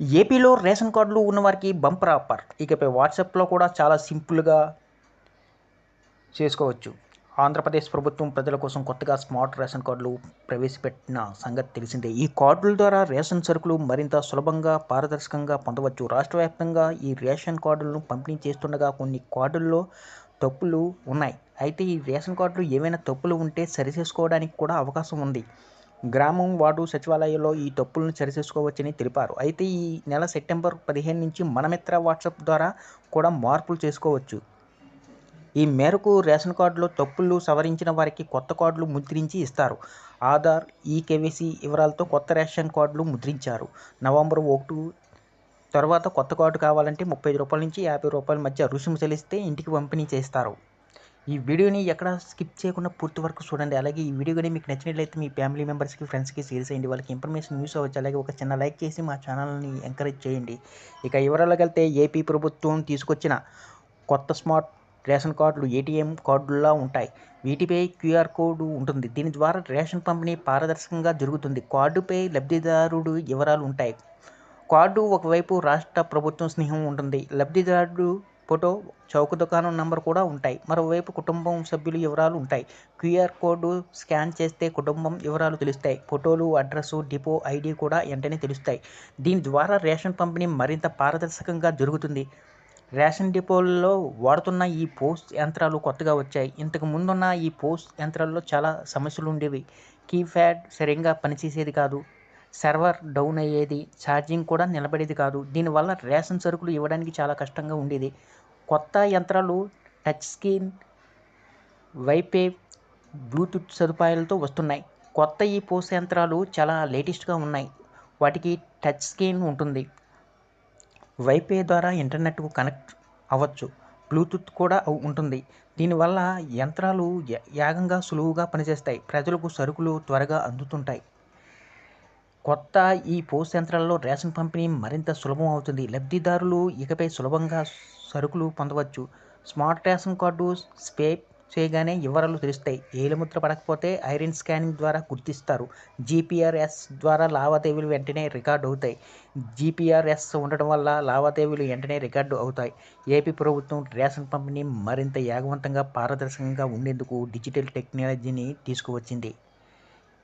ఏపీలో రేషన్ కార్డులు ఉన్నవారికి బంపర్ ఆఫర్. ఇకపై వాట్సాప్లో కూడా చాలా సింపుల్గా చేసుకోవచ్చు. ఆంధ్రప్రదేశ్ ప్రభుత్వం ప్రజల కోసం కొత్తగా స్మార్ట్ రేషన్ కార్డులు ప్రవేశపెట్టిన సంగతి తెలిసిందే. ఈ కార్డుల ద్వారా రేషన్ సరుకులు మరింత సులభంగా పారదర్శకంగా పొందవచ్చు. రాష్ట్ర వ్యాప్తంగా ఈ రేషన్ కార్డులను పంపిణీ చేస్తుండగా కొన్ని కార్డుల్లో తప్పులు ఉన్నాయి. అయితే ఈ రేషన్ కార్డులు ఏవైనా తప్పులు ఉంటే సరిచేసుకోవడానికి కూడా అవకాశం ఉంది. గ్రామం వార్డు సచివాలయంలో ఈ తప్పులను సరిచేసుకోవచ్చని తెలిపారు. అయితే ఈ నెల సెప్టెంబర్ పదిహేను నుంచి మనమిత్ర వాట్సాప్ ద్వారా కూడా మార్పులు చేసుకోవచ్చు. ఈ మేరకు రేషన్ కార్డులో తప్పులు సవరించిన వారికి కొత్త కార్డులు ముద్రించి ఇస్తారు. ఆధార్ ఈ కేవైసీ వివరాలతో కొత్త రేషన్ కార్డులు ముద్రించారు. నవంబర్ ఒకటి తర్వాత కొత్త కార్డు కావాలంటే ముప్పై రూపాయల నుంచి యాభై రూపాయల మధ్య రుసుము చెల్లిస్తే ఇంటికి పంపిణీ చేస్తారు. ఈ వీడియోని ఎక్కడ స్కిప్ చేయకుండా పూర్తి వరకు చూడండి. అలాగే ఈ వీడియో కానీ మీకు నచ్చినట్లయితే మీ ఫ్యామిలీ మెంబర్స్కి ఫ్రెండ్స్కి షేర్ చేయండి వాళ్ళకి ఇన్ఫర్మేషన్ యూస్ అవ్వచ్చు. అలాగే ఒక చిన్న లైక్ చేసి మా ఛానల్ని ఎంకరేజ్ చేయండి. ఇక వివరాలకు వెళ్తే ఏపీ ప్రభుత్వం తీసుకొచ్చిన కొత్త స్మార్ట్ రేషన్ కార్డులు ఏటీఎం కార్డులా ఉంటాయి. వీటిపై క్యూఆర్ కోడ్ ఉంటుంది. దీని ద్వారా రేషన్ పంపిణీ పారదర్శకంగా జరుగుతుంది. కార్డుపై లబ్ధిదారుడు వివరాలు ఉంటాయి. కార్డు ఒకవైపు రాష్ట్ర ప్రభుత్వం స్నేహం ఉంటుంది. లబ్ధిదారుడు ఫోటో చౌక దుకాణం నంబర్ కూడా ఉంటాయి. మరోవైపు కుటుంబం సభ్యుల వివరాలు ఉంటాయి. క్యూఆర్ కోడ్ స్కాన్ చేస్తే కుటుంబం వివరాలు తెలుస్తాయి. ఫోటోలు అడ్రస్ డిపో ఐడి కూడా వెంటనే తెలుస్తాయి. దీని ద్వారా రేషన్ పంపిణీ మరింత పారదర్శకంగా జరుగుతుంది. రేషన్ డిపోల్లో వాడుతున్న ఈ పోస్ట్ యంత్రాలు కొత్తగా వచ్చాయి. ఇంతకు ముందున్న ఈ పోస్ట్ యంత్రాల్లో చాలా సమస్యలు ఉండేవి. కీప్యాడ్ సరిగ్గా పనిచేసేది కాదు. సర్వర్ డౌన్ అయ్యేది ఛార్జింగ్ కూడా నిలబడేది కాదు. దీనివల్ల రేషన్ సరుకులు ఇవ్వడానికి చాలా కష్టంగా ఉండేది. కొత్త యంత్రాలు టచ్ స్క్రీన్ వైపే బ్లూటూత్ సదుపాయాలతో వస్తున్నాయి. కొత్త ఈ పోస్ యంత్రాలు చాలా లేటెస్ట్గా ఉన్నాయి. వాటికి టచ్ స్క్రీన్ ఉంటుంది. వైపే ద్వారా ఇంటర్నెట్కు కనెక్ట్ అవ్వచ్చు. బ్లూటూత్ కూడా ఉంటుంది. దీనివల్ల యంత్రాలు యాగంగా సులువుగా పనిచేస్తాయి. ప్రజలకు సరుకులు త్వరగా అందుతుంటాయి. కొత్త ఈ పోస్ట్ యంత్రాల్లో రేషన్ పంపిణీ మరింత సులభం అవుతుంది. లబ్ధిదారులు ఇకపై సులభంగా సరుకులు పొందవచ్చు. స్మార్ట్ రేషన్ కార్డు స్పే చేయగానే వివరాలు తెలుస్తాయి. ఏలుముద్ర పడకపోతే ఐరన్ స్కానింగ్ ద్వారా గుర్తిస్తారు. జీపీఆర్ఎస్ ద్వారా లావాదేవీలు వెంటనే రికార్డు అవుతాయి. జీపీఆర్ఎస్ ఉండడం వల్ల లావాదేవీలు వెంటనే రికార్డు అవుతాయి. ఏపీ ప్రభుత్వం రేషన్ పంపిణీ మరింత యాగవంతంగా పారదర్శకంగా ఉండేందుకు డిజిటల్ టెక్నాలజీని తీసుకువచ్చింది.